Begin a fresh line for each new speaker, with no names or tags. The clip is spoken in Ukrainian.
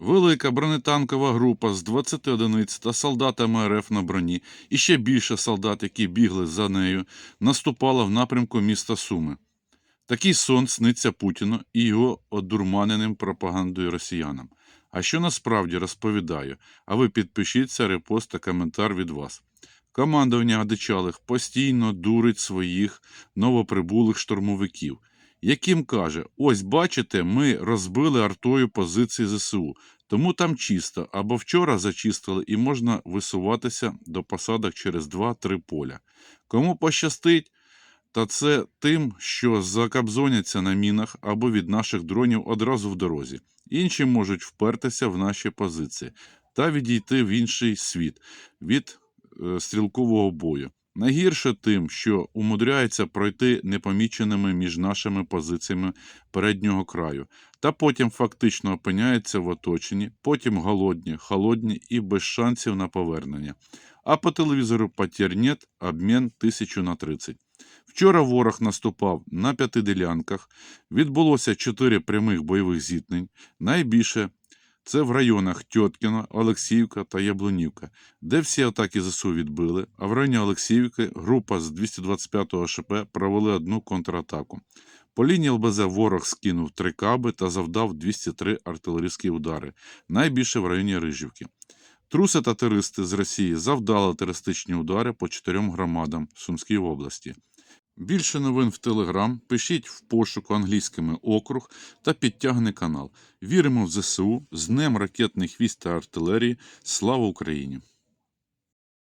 Велика бронетанкова група з 20 одиниць та солдатами РФ на броні і ще більше солдат, які бігли за нею, наступала в напрямку міста Суми. Такий сон сниться Путіну і його одурманеним пропагандою росіянам. А що насправді розповідаю, а ви підпишіться, репост та коментар від вас. Командування одичалих постійно дурить своїх новоприбулих штурмовиків, яким каже: ось бачите, ми розбили артою позиції ЗСУ, тому там чисто, або вчора зачистили і можна висуватися до посадок через 2-3 поля. Кому пощастить, та це тим, що закабзоняться на мінах або від наших дронів одразу в дорозі. Інші можуть впертися в наші позиції та відійти в інший світ від е, стрілкового бою. Найгірше тим, що умудряється пройти непоміченими між нашими позиціями переднього краю, та потім фактично опиняється в оточенні, потім голодні, холодні і без шансів на повернення. А по телевізору «Потерь обмін тисячу на 30. Вчора ворог наступав на п'яти ділянках, відбулося чотири прямих бойових зіткнень. Найбільше це в районах Тьоткіно, Олексіївка та Яблунівка, де всі атаки ЗСУ відбили, а в районі Олексіївки група з 225-го ШП провели одну контратаку. По лінії ЛБЗ ворог скинув три каби та завдав 203 артилерійські удари, найбільше в районі Рижівки. Труси та терористи з Росії завдали терористичні удари по чотирьом громадам Сумській області. Більше новин в Телеграм пишіть в пошуку англійськими округ та підтягне канал. Віримо в ЗСУ з Днем ракетних військ та артилерії. Слава Україні!